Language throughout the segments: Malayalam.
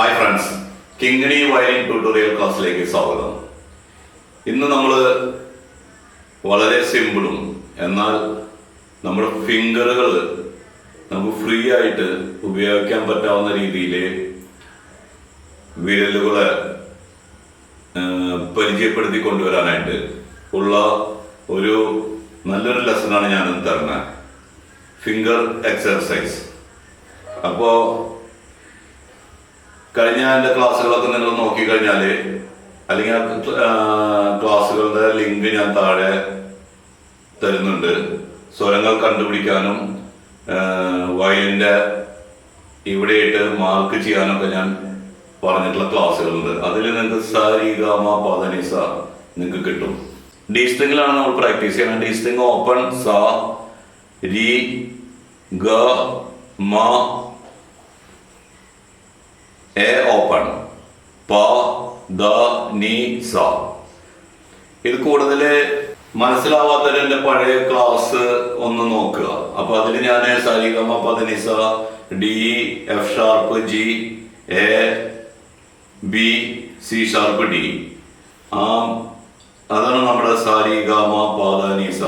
Hi friends Kingini violin tutorial ക്ലാസ്സിലേക്ക് സ്വാഗതം. ഇന്ന് നമ്മൾ വളരെ സിമ്പിളും എന്നാൽ നമ്മുടെ ഫിംഗറുകൾ നമുക്ക് ഫ്രീ ആയിട്ട് ഉപയോഗിക്കാൻ പറ്റാവുന്ന രീതിയിൽ വിരലുകളെ പരിചയപ്പെടുത്തി കൊണ്ടുവരാനായിട്ട് ഉള്ള ഒരു നല്ലൊരു ലെസണാണ് ഞാനിന്ന് തരുന്നത്. ഫിംഗർ എക്സർസൈസ് അപ്പോൾ കഴിഞ്ഞ എന്റെ ക്ലാസ്സുകളൊക്കെ നിങ്ങൾ നോക്കിക്കഴിഞ്ഞാൽ അല്ലെങ്കിൽ ക്ലാസ്സുകളുടെ ലിങ്ക് ഞാൻ താഴെ തരുന്നുണ്ട്. സ്വരങ്ങൾ കണ്ടുപിടിക്കാനും വയലിന്റെ ഇവിടെയിട്ട് മാർക്ക് ചെയ്യാനൊക്കെ ഞാൻ പറഞ്ഞിട്ടുള്ള ക്ലാസ്സുകളുണ്ട്. അതിൽ നിങ്ങൾക്ക് സാരി ഗാമ പാദനിസ നിങ്ങൾക്ക് കിട്ടും. ഡി സ്ട്രിങ്ങിലാണ് നമ്മൾ പ്രാക്ടീസ് ചെയ്യുന്നത്. ഡി സ്ട്രിങ് ഓപ്പൺ സ രി ഗ മ എ ഓപ്പൺ പ ദ നി സ ഇത് കൂടുതൽ മനസ്സിലാവാത്തവരെ പഴയ ക്ലാസ് ഒന്ന് നോക്കുക. അപ്പൊ അതിൽ ഞാൻ സരിഗമ പദനിസ D F sharp G A B C sharp D ആ അതാണ് നമ്മുടെ സാരിഗാമ പാദാനീസ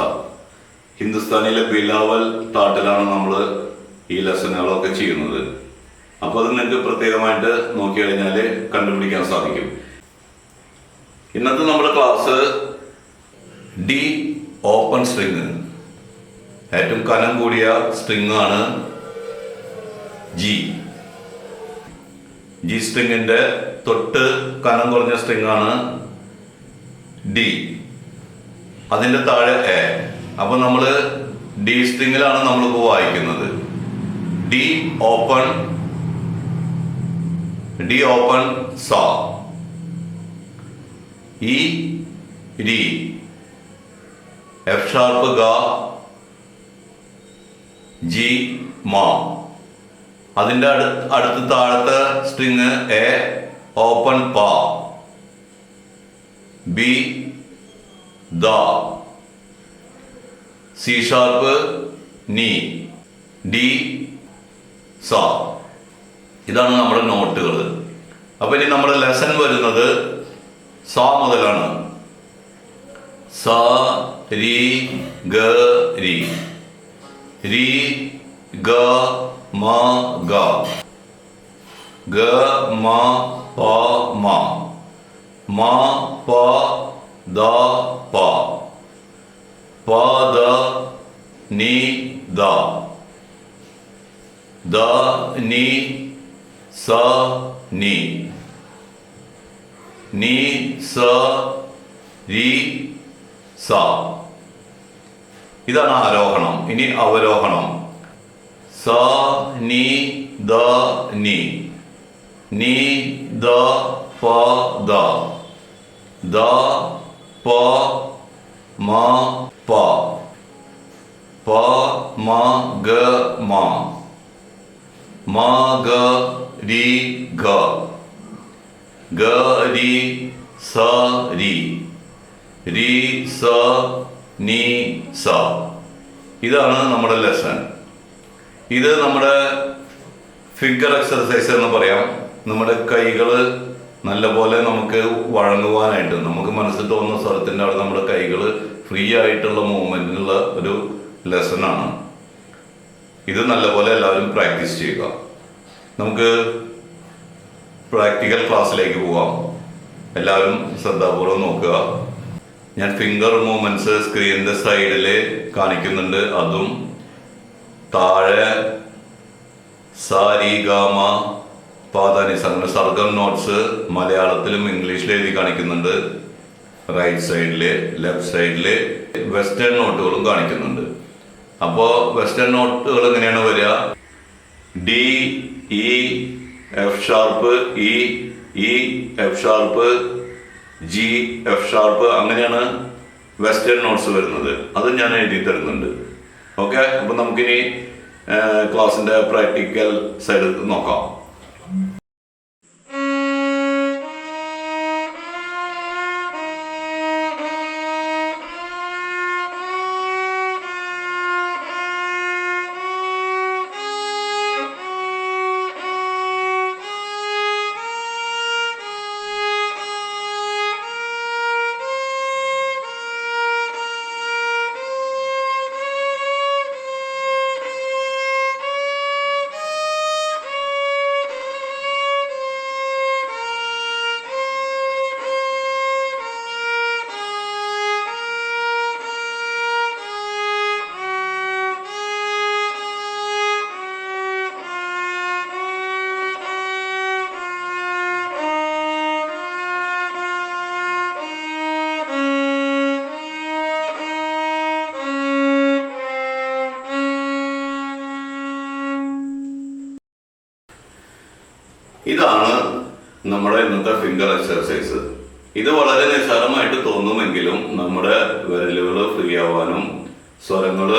ഹിന്ദുസ്ഥാനിയിലെ ബിലാവൽ താട്ടിലാണ് നമ്മൾ ഈ ലെസനുകളൊക്കെ ചെയ്യുന്നത്. അപ്പൊ അത് നിങ്ങൾക്ക് പ്രത്യേകമായിട്ട് നോക്കി കണ്ടുപിടിക്കാൻ സാധിക്കും. ഇന്നത്തെ നമ്മുടെ ക്ലാസ് ഡി ഓപ്പൺ സ്ട്രിങ് ഏറ്റവും കനം കൂടിയ സ്ട്രിങ് ആണ് ജി ജി സ്ട്രിങ്ങിന്റെ തൊട്ട് കനം കുറഞ്ഞ സ്ട്രിങ് ആണ് ഡി അതിന്റെ താഴെ എ അപ്പൊ നമ്മൾ ഡി സ്ട്രിങ്ങിലാണ് നമ്മളിപ്പോൾ വായിക്കുന്നത്. D open D open so. E രി എഫ് ഷാർപ്പ് ഗ ജി മാ. അതിന്റെ അടു അടുത്ത താഴത്തെ സ്ട്രിങ് എ ഓപ്പൺ പ. ബി ദ. സി ഷാർപ്പ് നീ. ഡി സ. ഇതാണ് നമ്മുടെ നോട്ടുകൾ. അപ്പൊ ഇനി നമ്മുടെ ലെസൺ വരുന്നത് സ മുതലാണ്. സ രി ഗ രി. രി ഗ മ ഗ. ഗ മ പ മ. മ പ ദ പ. പ ദ നി ദ. ദ നി സ നി നി സ രി സ ഇതാണ് ആരോഹണം. ഇനി അവരോഹണം. സ നി ദ നി നി ദ പ ദ ദ പ മ പ പ മ ഗ മ മ ഗ രി ഗ. ഗ രി സ രി. രി സ നീ സ. ഇതാണ് നമ്മുടെ ലെസൺ ഇത് നമ്മുടെ ഫിഗർ എക്സർസൈസ് എന്ന് പറയാം. നമ്മുടെ കൈകൾ നല്ലപോലെ നമുക്ക് വഴങ്ങുവാനായിട്ട് നമുക്ക് മനസ്സിൽ തോന്നുന്ന സ്ഥലത്തിന്റെ അവിടെ നമ്മുടെ കൈകൾ ഫ്രീ ആയിട്ടുള്ള മൂവ്മെന്റിനുള്ള ഒരു ലെസൺ ആണ്. ഇത് നല്ലപോലെ എല്ലാവരും പ്രാക്ടീസ് ചെയ്യുക. നമുക്ക് പ്രാക്ടിക്കൽ ക്ലാസ്സിലേക്ക് പോവാം. എല്ലാവരും ശ്രദ്ധാപൂർവം നോക്കുക. ഞാൻ ഫിംഗർ മൂവ്മെന്റ്സ് സ്ക്രീനിന്റെ സൈഡിൽ കാണിക്കുന്നുണ്ട്. അതും താഴെ സാരി ഗാമ പാതാനിസ് അങ്ങനെ സർഗം നോട്ട്സ് മലയാളത്തിലും ഇംഗ്ലീഷിലും എഴുതി കാണിക്കുന്നുണ്ട്. റൈറ്റ് സൈഡിൽ ലെഫ്റ്റ് സൈഡിൽ വെസ്റ്റേൺ നോട്ടുകളും കാണിക്കുന്നുണ്ട്. അപ്പോൾ വെസ്റ്റേൺ നോട്ടുകൾ എങ്ങനെയാണ് വരിക? D E F sharp E E F sharp G F sharp അങ്ങനെയാണ് വെസ്റ്റേൺ നോട്ട്സ് വരുന്നത്. അത് ഞാൻ എഴുതി തരുന്നുണ്ട്. ഓക്കെ അപ്പം നമുക്കിനി ക്ലാസ്സിന്റെ പ്രാക്ടിക്കൽ സൈഡ് നോക്കാം. ഇതാണ് നമ്മുടെ ഇന്നത്തെ ഫിംഗർ എക്സർസൈസ് ഇത് വളരെ നിസ്സാരമായിട്ട് തോന്നുമെങ്കിലും നമ്മുടെ വിരലുകൾ ഫ്രീ ആവാനും സ്വരങ്ങൾ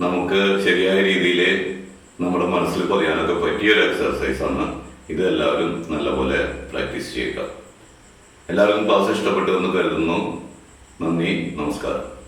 നമുക്ക് ശരിയായ രീതിയിൽ നമ്മുടെ മനസ്സിൽ പറയാനൊക്കെ പറ്റിയൊരു എക്സർസൈസ് ആണ്. ഇത് എല്ലാവരും നല്ലപോലെ പ്രാക്ടീസ് ചെയ്യുക. എല്ലാവരും ക്ലാസ് ഇഷ്ടപ്പെട്ടു എന്ന് കരുതുന്നു. നന്ദി നമസ്കാരം.